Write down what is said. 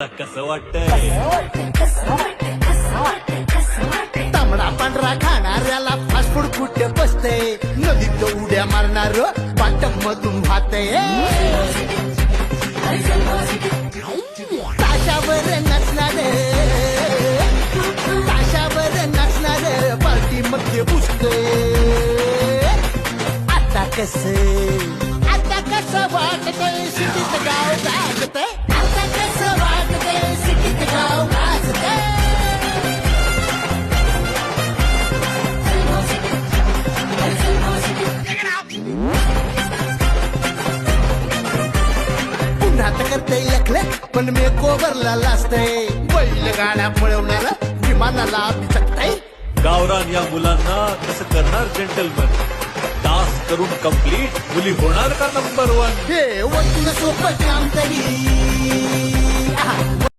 कसं वाटतंय? तांबडा पांढरा खाणाऱ्याला फास्ट फूड कुठे बसते नदीत उड्या मारणार पाटप मधून भाते ताशावर नसणार ताशावर नसणार पार्टी मध्ये पुसते आता कस आता कसं वाटतंय? सिटीत गाव पुन्हा तर करते लखलख पण मी कोबरला लाजतंय बैल गाड्या पळवणार विमानाला बिचकताय गावरान या मुलांना कसं करणार जेंटलमन टास्क करून कंप्लीट मुली होणार का नंबर वन हे वतन सोपं काम तरी.